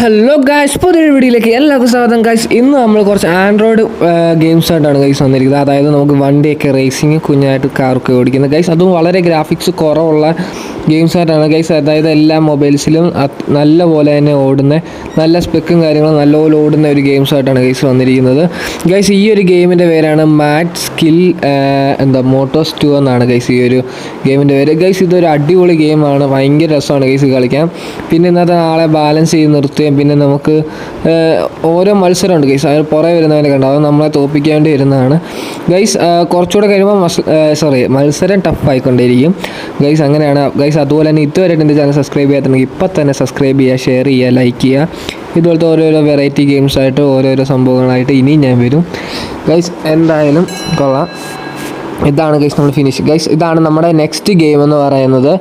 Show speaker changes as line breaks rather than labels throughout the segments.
Hello guys പുതിയൊരു വീഡിയോയിലേക്ക് എല്ലാവർക്കും സ്വാഗതം. ഗായ്സ് ഇന്ന് നമ്മൾ കുറച്ച് ആൻഡ്രോയിഡ് ഗെയിംസ് ആയിട്ടാണ് ഗൈസ് വന്നിരിക്കുന്നത്. അതായത് നമുക്ക് വണ്ടിയൊക്കെ റേസിങ് കുഞ്ഞായിട്ട് കാറൊക്കെ ഓടിക്കുന്നത്. ഗൈസ് അതും വളരെ ഗ്രാഫിക്സ് കുറവുള്ള ഗെയിംസ് ആയിട്ടാണ്. ഗൈസ് അതായത് എല്ലാ മൊബൈൽസിലും നല്ല പോലെ തന്നെ ഓടുന്ന നല്ല സ്പെക്കും കാര്യങ്ങളും നല്ലപോലെ ഓടുന്ന ഒരു ഗെയിംസ് ആയിട്ടാണ് ഗൈസ് വന്നിരിക്കുന്നത്. ഗൈസ് ഈ ഒരു ഗെയിമിന്റെ പേരാണ് മാറ്റ് സ്കിൽ എന്താ മോട്ടോസ് ടു എന്നാണ് ഗൈസ് ഈ ഒരു ഗെയിമിന്റെ പേര്. ഗൈസ് ഇതൊരു അടിപൊളി ഗെയിമാണ്. ഭയങ്കര രസമാണ് ഗൈസ് കളിക്കാൻ. പിന്നെ ഇന്നത്തെ ആളെ ബാലൻസ് ചെയ്ത് നിർത്തുകയും പിന്നെ നമുക്ക് ഓരോ മത്സരമുണ്ട് ഗൈസ് അവർ പുറകെ വരുന്നവരെ കണ്ടാവും നമ്മളെ തോപ്പിക്കാൻ വേണ്ടി വരുന്നതാണ് ഗൈസ് കുറച്ചുകൂടെ കഴിയുമ്പോൾ സോറി മത്സരം ടഫ് ആയിക്കൊണ്ടേയിരിക്കും. ഗൈസ് അങ്ങനെയാണ്. ഗൈസ് അതുപോലെ തന്നെ ഇതുവരെ എന്റെ ചാനൽ സബ്സ്ക്രൈബ് ചെയ്യാത്തുണ്ടെങ്കിൽ ഇപ്പം തന്നെ സബ്സ്ക്രൈബ് ചെയ്യുക ഷെയർ ചെയ്യുക ലൈക്ക് ചെയ്യുക. ഇതുപോലത്തെ ഓരോരോ വെറൈറ്റി ഗെയിംസായിട്ട് ഓരോരോ സംഭവങ്ങളായിട്ട് ഇനിയും ഞാൻ വരും. ഗൈസ് എന്തായാലും കൊള്ളാം. ഇതാണ് ഗൈസ് നമ്മൾ ഫിനിഷ് ഗൈസ് ഇതാണ് നമ്മുടെ നെക്സ്റ്റ് ഗെയിം എന്ന് പറയുന്നത്.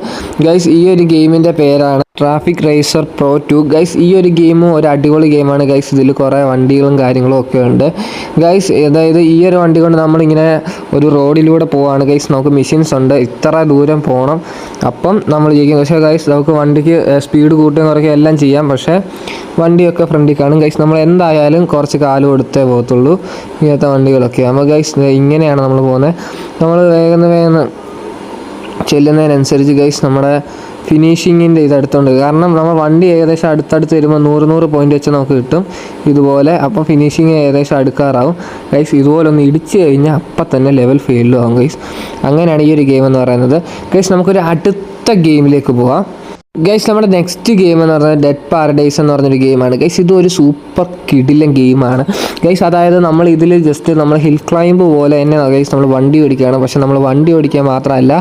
ഗൈസ് ഈ ഒരു ഗെയിമിന്റെ പേരാണ് Traffic Racer Pro two guys ഈ ഒരു ഗെയിമും ഒരു അടിപൊളി ഗെയിമാണ് ഗൈസ് ഇതിൽ കുറേ വണ്ടികളും കാര്യങ്ങളും ഒക്കെ ഉണ്ട്. ഗൈസ് അതായത് ഈ ഒരു വണ്ടി കൊണ്ട് നമ്മളിങ്ങനെ ഒരു റോഡിലൂടെ പോവാണ്. ഗൈസ് നമുക്ക് മെഷീൻസ് ഉണ്ട്. ഇത്ര ദൂരം പോകണം അപ്പം നമ്മൾ ജയിക്കും. പക്ഷേ ഗൈസ് നമുക്ക് വണ്ടിക്ക് സ്പീഡ് കൂട്ടുകയും കുറയ്ക്കുകയും എല്ലാം ചെയ്യാം. പക്ഷേ വണ്ടിയൊക്കെ ഫ്രണ്ടിൽ കാണും. ഗൈസ് നമ്മൾ എന്തായാലും കുറച്ച് കാലം കൊടുത്തേ പോകത്തുള്ളൂ ഇങ്ങനത്തെ വണ്ടികളൊക്കെ. അപ്പോൾ ഗൈസ് ഇങ്ങനെയാണ് നമ്മൾ പോകുന്നത്. നമ്മൾ വേഗം വേഗം ചെല്ലുന്നതിനനുസരിച്ച് ഗൈസ് നമ്മുടെ ഫിനിഷിങ്ങിന്റെ ഇത് അടുത്തുണ്ട് കാരണം നമ്മൾ വണ്ടി ഏകദേശം അടുത്തടുത്ത് വരുമ്പോൾ നൂറ് നൂറ് പോയിന്റ് വെച്ച് നമുക്ക് കിട്ടും. ഇതുപോലെ അപ്പം ഫിനിഷിങ് ഏകദേശം അടുക്കാറാവും. ഗൈസ് ഇതുപോലെ ഒന്ന് ഇടിച്ച് കഴിഞ്ഞാൽ അപ്പം തന്നെ ലെവൽ ഫെയിലും ആവും ഗൈസ് അങ്ങനെയാണ് ഈ ഒരു ഗെയിം എന്ന് പറയുന്നത്. ഗൈസ് നമുക്കൊരു അടുത്ത ഗെയിമിലേക്ക് പോവാം. ഗൈസ് നമ്മുടെ നെക്സ്റ്റ് ഗെയിം എന്ന് പറഞ്ഞാൽ ഡെഡ് പാരഡൈസ് എന്ന് പറഞ്ഞൊരു ഗെയിമാണ് ഗൈസ് ഇതും ഒരു സൂപ്പർ കിടിലൻ ഗെയിമാണ് ഗൈസ് അതായത് നമ്മൾ ഇതിൽ ജസ്റ്റ് നമ്മൾ ഹിൽ ക്ലൈംബ് പോലെ തന്നെ ഗൈസ് നമ്മൾ വണ്ടി ഓടിക്കുകയാണ്. പക്ഷെ നമ്മൾ വണ്ടി ഓടിക്കാൻ മാത്രമല്ല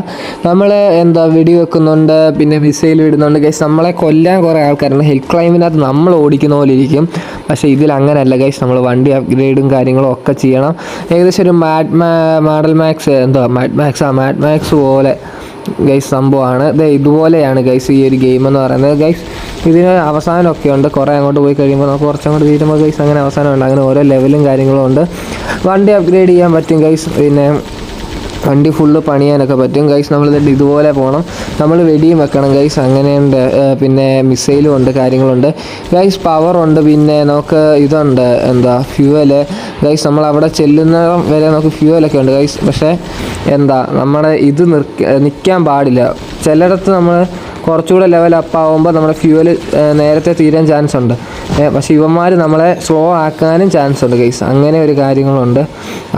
നമ്മൾ എന്താ വെടി വെക്കുന്നുണ്ട് പിന്നെ മിസൈൽ വിടുന്നുണ്ട് ഗൈസ് നമ്മളെ കൊല്ലാൻ കുറേ ആൾക്കാരുണ്ട്. ഹിൽ ക്ലൈമ്പിനകത്ത് നമ്മൾ ഓടിക്കുന്ന പോലെ ഇരിക്കും. പക്ഷേ ഇതിൽ അങ്ങനെയല്ല ഗൈസ് നമ്മൾ വണ്ടി അപ്ഗ്രേഡും കാര്യങ്ങളും ഒക്കെ ചെയ്യണം. ഏകദേശം ഒരു മാഡ് മാഡൽ മാക്സ് എന്തോ മാഡ് മാക്സ് ആ മാഡ് മാക്സ് പോലെ ഗൈസ് സംഭവമാണ്. ദേ ഇതുപോലെയാണ് ഗൈസ് ഈ ഒരു ഗെയിം എന്ന് പറയുന്നത്. ഗൈസ് ഇതിന് അവസാനമൊക്കെ ഉണ്ട്. കുറേ അങ്ങോട്ട് പോയി കഴിയുമ്പോൾ നമുക്ക് കുറച്ചങ്ങോട്ട് തീരുമ്പോൾ ഗൈസ് അങ്ങനെ അവസാനമുണ്ട് അങ്ങനെ ഓരോ ലെവലും കാര്യങ്ങളും ഉണ്ട്. വണ്ടി അപ്ഗ്രേഡ് ചെയ്യാൻ പറ്റും ഗൈസ്. പിന്നെ വണ്ടി ഫുള്ള് പണിയാനൊക്കെ പറ്റും. ഗൈസ് നമ്മൾ ഇതിട്ട് ഇതുപോലെ പോകണം നമ്മൾ വെടിയും വെക്കണം ഗൈസ്. അങ്ങനെയുണ്ട്. പിന്നെ മിസൈലും ഉണ്ട് കാര്യങ്ങളുണ്ട് ഗൈസ് പവറുണ്ട് പിന്നെ നമുക്ക് ഇതുണ്ട്. എന്താ ഫ്യൂവൽ ഗൈസ് നമ്മൾ അവിടെ ചെല്ലുന്ന വരെ നമുക്ക് ഫ്യൂവലൊക്കെ ഉണ്ട്. ഗൈസ് പക്ഷേ എന്താ നമ്മുടെ ഇത് നിൽക്കാൻ പാടില്ല. ചിലയിടത്ത് നമ്മൾ കുറച്ചുകൂടെ ലെവൽ അപ്പ് ആകുമ്പോൾ നമ്മുടെ ഫ്യൂവൽ നേരത്തെ തീരാൻ ചാൻസ് ഉണ്ട്. പക്ഷെ ഇവന്മാർ നമ്മളെ സ്ലോ ആക്കാനും ചാൻസ് ഉണ്ട് ഗൈസ് അങ്ങനെ ഒരു കാര്യങ്ങളുണ്ട്.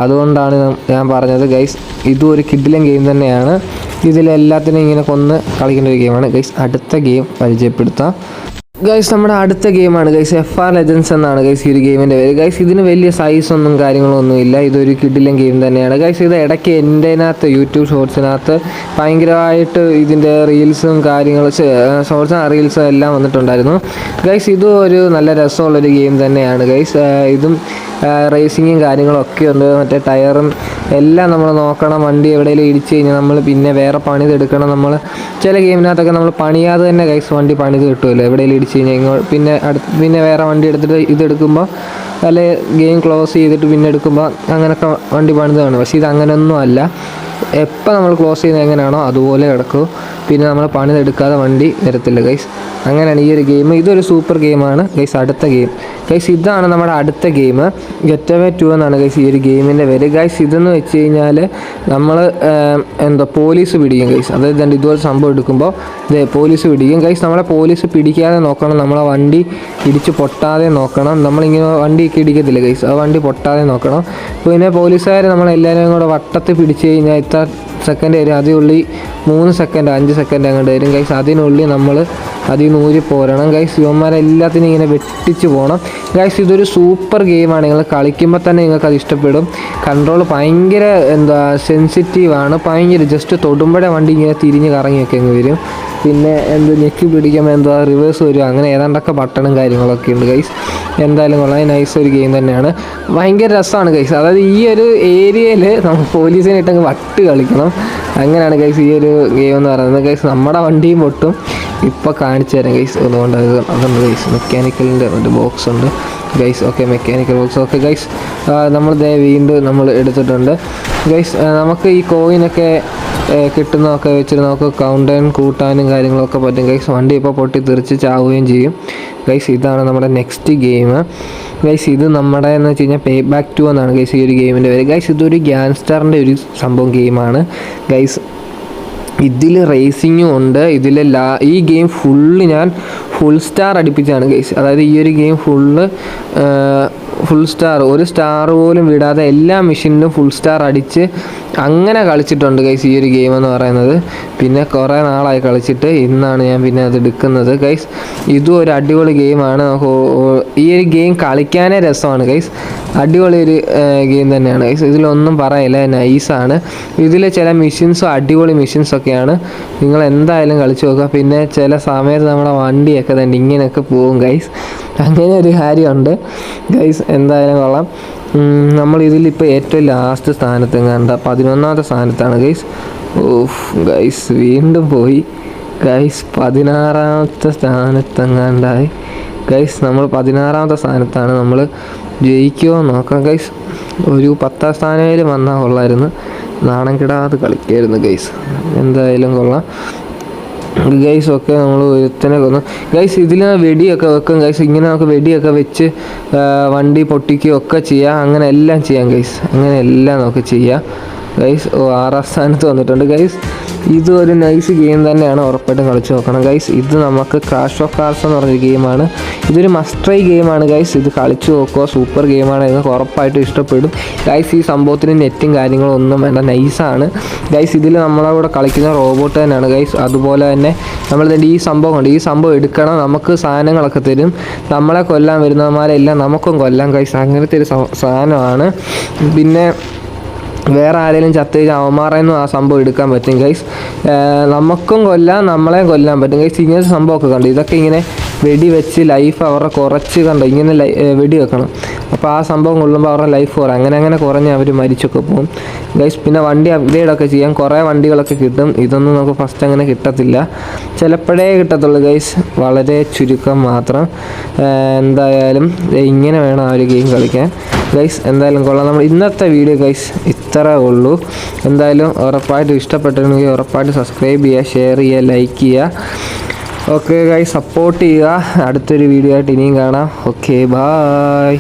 അതുകൊണ്ടാണ് ഞാൻ പറഞ്ഞത് ഗൈസ് ഇതും ഒരു കിഡിലും ഗെയിം തന്നെയാണ്. ഇതിലെല്ലാത്തിനും ഇങ്ങനെ കൊന്ന് കളിക്കേണ്ട ഒരു ഗെയിമാണ് ഗൈസ് അടുത്ത ഗെയിം പരിചയപ്പെടുത്താം. ഗൈസ് നമ്മുടെ അടുത്ത ഗെയിമാണ്. ഗൈസ് എഫ് ആർ ലെജൻസ് എന്നാണ്. ഗൈസ് ഈ ഒരു ഗെയിമിന്റെ പേര്. ഗൈസ് ഇതിന് വലിയ സൈസ് ഒന്നും കാര്യങ്ങളൊന്നും ഇല്ല. ഇതൊരു കിഡിലും ഗെയിം തന്നെയാണ്. ഗൈസ് ഇത് ഇടയ്ക്ക് എന്റെനകത്ത് യൂട്യൂബ് ഷോർട്സിനകത്ത് ഭയങ്കരമായിട്ട് ഇതിന്റെ റീൽസും കാര്യങ്ങളും ഷോർട്സും റീൽസും എല്ലാം വന്നിട്ടുണ്ടായിരുന്നു. ഗൈസ് ഇതും ഒരു നല്ല രസമുള്ളൊരു ഗെയിം തന്നെയാണ്. ഗൈസ് ഇതും റേസിങ്ങും കാര്യങ്ങളും ഒക്കെ ഉണ്ട്. മറ്റേ ടയറും എല്ലാം നമ്മൾ നോക്കണം. വണ്ടി എവിടെയെങ്കിലും ഇടിച്ചു കഴിഞ്ഞാൽ നമ്മൾ പിന്നെ വേറെ പണിതെടുക്കണം. നമ്മൾ ചില ഗെയിമിനകത്തൊക്കെ നമ്മൾ പണിയാതെ തന്നെ കൈസ് വണ്ടി പണിത് കിട്ടുമല്ലോ എവിടെയെങ്കിലും ഇടിച്ചു കഴിഞ്ഞാൽ ഇങ്ങോട്ട് പിന്നെ അടുത്ത് പിന്നെ വേറെ വണ്ടി എടുത്തിട്ട് ഇതെടുക്കുമ്പോൾ അല്ലെ ഗെയിം ക്ലോസ് ചെയ്തിട്ട് പിന്നെ എടുക്കുമ്പോൾ അങ്ങനെയൊക്കെ വണ്ടി പണിതാണ്. പക്ഷേ ഇത് അങ്ങനെയൊന്നും അല്ല. എപ്പോൾ നമ്മൾ ക്ലോസ് ചെയ്യുന്നത് എങ്ങനെയാണോ അതുപോലെ കിടക്കും. പിന്നെ നമ്മൾ പണിതെടുക്കാതെ വണ്ടി വരത്തില്ല ഗൈസ് അങ്ങനെയാണ് ഈ ഒരു ഗെയിം ഇതൊരു സൂപ്പർ ഗെയിമാണ് ഗൈസ് അടുത്ത ഗെയിം ഗൈസ് ഇതാണ് നമ്മുടെ അടുത്ത ഗെയിം ഗെറ്റ് അവേ ടു എന്നാണ് ഗൈസ് ഈ ഒരു ഗെയിമിന്റെ പേര്. ഗൈസ് ഇതെന്ന് വെച്ച് കഴിഞ്ഞാൽ നമ്മൾ എന്താ പോലീസ് പിടിക്കും ഗൈസ് അതായത് ഇതുപോലെ സംഭവം എടുക്കുമ്പോൾ ഇതേ പോലീസ് പിടിക്കും. ഗൈസ് നമ്മളെ പോലീസ് പിടിക്കാതെ നോക്കണം. നമ്മളെ വണ്ടി ഇടിച്ച് പൊട്ടാതെ നോക്കണം. നമ്മളിങ്ങനെ വണ്ടിയൊക്കെ ഇടിക്കത്തില്ല ഗൈസ് ആ വണ്ടി പൊട്ടാതെ നോക്കണം. പിന്നെ പോലീസുകാർ നമ്മളെല്ലാവരും കൂടെ വട്ടത്തിൽ പിടിച്ച് കഴിഞ്ഞാൽ ഇത്ര तक സെക്കൻഡ് വരും അതിനുള്ളിൽ മൂന്ന് സെക്കൻഡ് അഞ്ച് സെക്കൻഡ് അങ്ങോട്ട് വരും. ഗൈസ് അതിനുള്ളിൽ നമ്മൾ അതിൽ ഊരി പോരണം. ഗൈസ് യുവന്മാരെല്ലാത്തിനും ഇങ്ങനെ വെട്ടിച്ച് പോകണം ഗൈസ് ഇതൊരു സൂപ്പർ ഗെയിമാണ് നിങ്ങൾ കളിക്കുമ്പോൾ തന്നെ നിങ്ങൾക്ക് അത് ഇഷ്ടപ്പെടും. കൺട്രോൾ ഭയങ്കര എന്താ സെൻസിറ്റീവാണ് ഭയങ്കര ജസ്റ്റ് തൊടുമ്പോഴേ വണ്ടി ഇങ്ങനെ തിരിഞ്ഞ് കറങ്ങിയൊക്കെ അങ്ങ് വരും. പിന്നെ എന്ത് ഞെക്കി പിടിക്കുമ്പോൾ എന്താ റിവേഴ്സ് വരും. അങ്ങനെ ഏതാണ്ടൊക്കെ ബട്ടണും കാര്യങ്ങളൊക്കെ ഉണ്ട് ഗൈസ് എന്തായാലും വളരെ നൈസ് ഒരു ഗെയിം തന്നെയാണ്. ഭയങ്കര രസമാണ് ഗൈസ് അതായത് ഈ ഒരു ഏരിയയിൽ നമുക്ക് പോലീസിനെ ഇട്ടങ്ങ് വട്ട് കളിക്കണം. അങ്ങനെയാണ് ഗൈസ് ഈ ഒരു ഗെയിം എന്ന് പറയുന്നത്. ഗൈസ് നമ്മുടെ വണ്ടിയും പൊട്ടും ഇപ്പോൾ കാണിച്ചു തരാം ഗൈസ് അതുകൊണ്ട് അത് അതുണ്ട് ഗൈസ് മെക്കാനിക്കലിന്റെ ഒരു ബോക്സ് ഉണ്ട്. Guys okay mechanical box okay guys നമ്മൾ ദേ വീണ്ടും നമ്മൾ എടുത്തിട്ടുണ്ട്. ഗൈസ് നമുക്ക് ഈ കോയിനൊക്കെ കിട്ടുന്നതൊക്കെ വെച്ചിട്ട് നമുക്ക് കൗണ്ട് ഡൗൺ കൂട്ടാനും കാര്യങ്ങളൊക്കെ പറ്റും. ഗൈസ് വണ്ടി ഇപ്പോൾ പൊട്ടി തെറിച്ച് ചാവുകയും ചെയ്യും. ഗൈസ് ഇതാണ് നമ്മുടെ നെക്സ്റ്റ് ഗെയിം ഗൈസ് ഇത് നമ്മുടെ എന്ന് വെച്ച് കഴിഞ്ഞാൽ പേ ബാക്ക് ടു എന്നാണ് ഗൈസ് ഈ ഒരു ഗെയിമിന്റെ പേര്. ഗൈസ് ഇതൊരു ഗ്യാങ്സ്റ്ററിന്റെ ഒരു സംഭവം ഗെയിമാണ് ഗൈസ് ഇതിൽ റേസിങ്ങും ഉണ്ട്. ഇതിൽ ലാ ഈ ഗെയിം ഫുള്ള് ഞാൻ ഫുൾ സ്റ്റാർ അടിപ്പിച്ചാണ് ഗൈസ് അതായത് ഈ ഒരു ഗെയിം ഫുള്ള് ഫുൾ സ്റ്റാർ ഒരു സ്റ്റാർ പോലും വിടാതെ എല്ലാ മെഷീനിലും ഫുൾ സ്റ്റാർ അടിച്ച് അങ്ങനെ കളിച്ചിട്ടുണ്ട് ഗൈസ് ഈ ഒരു ഗെയിം എന്ന് പറയുന്നത്. പിന്നെ കുറേ നാളായി കളിച്ചിട്ട് ഇന്നാണ് ഞാൻ പിന്നെ അത് എടുക്കുന്നത് ഗൈസ് ഇതും ഒരു അടിപൊളി ഗെയിമാണ് നമുക്ക് ഈ ഒരു ഗെയിം കളിക്കാനേ രസമാണ് ഗൈസ് അടിപൊളി ഒരു ഗെയിം തന്നെയാണ് ഗൈസ് ഇതിലൊന്നും പറയില്ല നൈസാണ് ഇതിൽ ചില മെഷീൻസും അടിപൊളി മെഷീൻസൊക്കെയാണ് നിങ്ങൾ എന്തായാലും കളിച്ചു നോക്കുക. പിന്നെ ചില സമയത്ത് നമ്മുടെ വണ്ടിയൊക്കെ തന്നെ ഇങ്ങനെയൊക്കെ പോകും ഗൈസ് അങ്ങനെ ഒരു കാര്യമുണ്ട്. ഗൈസ് എന്തായാലും കൊള്ളാം. നമ്മൾ ഇതിലിപ്പോൾ ഏറ്റവും ലാസ്റ്റ് സ്ഥാനത്ത് കണ്ട പതിനൊന്നാമത്തെ സ്ഥാനത്താണ് ഗൈസ് ഓഫ് ഗൈസ് വീണ്ടും പോയി. ഗൈസ് പതിനാറാമത്തെ സ്ഥാനത്തെങ്ങാണ്ടായി ഗൈസ് നമ്മൾ പതിനാറാമത്തെ സ്ഥാനത്താണ്. നമ്മൾ ജയിക്കുമോ നോക്കാം ഗൈസ് ഒരു പത്താം സ്ഥാനയിലും വന്നാൽ കൊള്ളായിരുന്നു. നാണം കിടാതെ കളിക്കായിരുന്നു ഗൈസ് എന്തായാലും കൊള്ളാം. ഗൈസ് ഒക്കെ നമ്മൾ ഒരുത്തനെ കൊന്നു. ഗൈസ് ഇതിൽ വെടിയൊക്കെ വെക്കും. ഗൈസ് ഇങ്ങനെ നമുക്ക് വെടിയൊക്കെ വെച്ച് വണ്ടി പൊട്ടിക്കുകയും ഒക്കെ ചെയ്യാം. അങ്ങനെ എല്ലാം ചെയ്യാം ഗൈസ് അങ്ങനെ എല്ലാം നമുക്ക് ചെയ്യാം. ഗൈസ് ഓ ആറാം സ്ഥാനത്ത് വന്നിട്ടുണ്ട്. ഗൈസ് ഇത് ഒരു നൈസ് ഗെയിം തന്നെയാണ് ഉറപ്പായിട്ടും കളിച്ചു നോക്കണം ഗൈസ് ഇത് നമുക്ക് ക്രാഷ് ഓഫ് കാർസ് എന്ന് പറഞ്ഞൊരു ഗെയിമാണ് ഇതൊരു മസ്റ്റ് ട്രൈ ഗെയിമാണ് ഗൈസ് ഇത് കളിച്ചു നോക്കുക സൂപ്പർ ഗെയിമാണ് നിങ്ങൾക്ക് ഉറപ്പായിട്ടും ഇഷ്ടപ്പെടും. ഗൈസ് ഈ സംഭവത്തിന് നെറ്റും കാര്യങ്ങളും ഒന്നും വേണ്ട നൈസാണ് ഗൈസ് ഇതിൽ നമ്മളെ കൂടെ കളിക്കുന്ന റോബോട്ട് തന്നെയാണ് ഗൈസ് അതുപോലെ തന്നെ നമ്മളിതിന്റെ ഈ സംഭവം ഉണ്ട് ഈ സംഭവം എടുക്കണം നമുക്ക് സാധനങ്ങളൊക്കെ തരും. നമ്മളെ കൊല്ലാൻ വരുന്നവന്മാരെല്ലാം നമുക്കും കൊല്ലാം ഗൈസ് അങ്ങനത്തെ ഒരു സാധനമാണ്. പിന്നെ വേറെ ആരെങ്കിലും ചത്ത് കഴിഞ്ഞാൽ അവന്മാരെന്നും ആ സംഭവം എടുക്കാൻ പറ്റും ഗൈസ് നമുക്കും കൊല്ലാം നമ്മളെയും കൊല്ലാൻ പറ്റും. കഴിച്ച് ഇങ്ങനെ സംഭവമൊക്കെ കണ്ടു. ഇതൊക്കെ ഇങ്ങനെ വെടി വെച്ച് ലൈഫ് അവരുടെ കുറച്ച് കണ്ടു. ഇങ്ങനെ വെടി വെക്കണം അപ്പോൾ ആ സംഭവം കൊള്ളുമ്പോൾ അവരുടെ ലൈഫ് കുറേ അങ്ങനെ അങ്ങനെ കുറഞ്ഞ് അവർ മരിച്ചൊക്കെ പോകും ഗൈസ് പിന്നെ വണ്ടി അപ്ഗ്രേഡൊക്കെ ചെയ്യാം കുറേ വണ്ടികളൊക്കെ കിട്ടും. ഇതൊന്നും നമുക്ക് ഫസ്റ്റ് അങ്ങനെ കിട്ടത്തില്ല. ചിലപ്പോഴേ കിട്ടത്തുള്ളൂ ഗൈസ് വളരെ ചുരുക്കം മാത്രം. എന്തായാലും ഇങ്ങനെ വേണം ആ ഒരു ഗെയിം കളിക്കാൻ. ഗൈസ് എന്തായാലും കൊള്ളാം. നമ്മൾ ഇന്നത്തെ വീഡിയോ ഗൈസ് ഇത്ര ഉള്ളൂ. എന്തായാലും ഉറപ്പായിട്ടും ഇഷ്ടപ്പെട്ടിട്ടുണ്ടെങ്കിൽ ഉറപ്പായിട്ട് സബ്സ്ക്രൈബ് ചെയ്യുക ഷെയർ ചെയ്യുക ലൈക്ക് ചെയ്യുക. ഓക്കെ ഗൈസ് സപ്പോർട്ട് ചെയ്യുക. അടുത്തൊരു വീഡിയോ ആയിട്ട് ഇനിയും കാണാം. Okay bye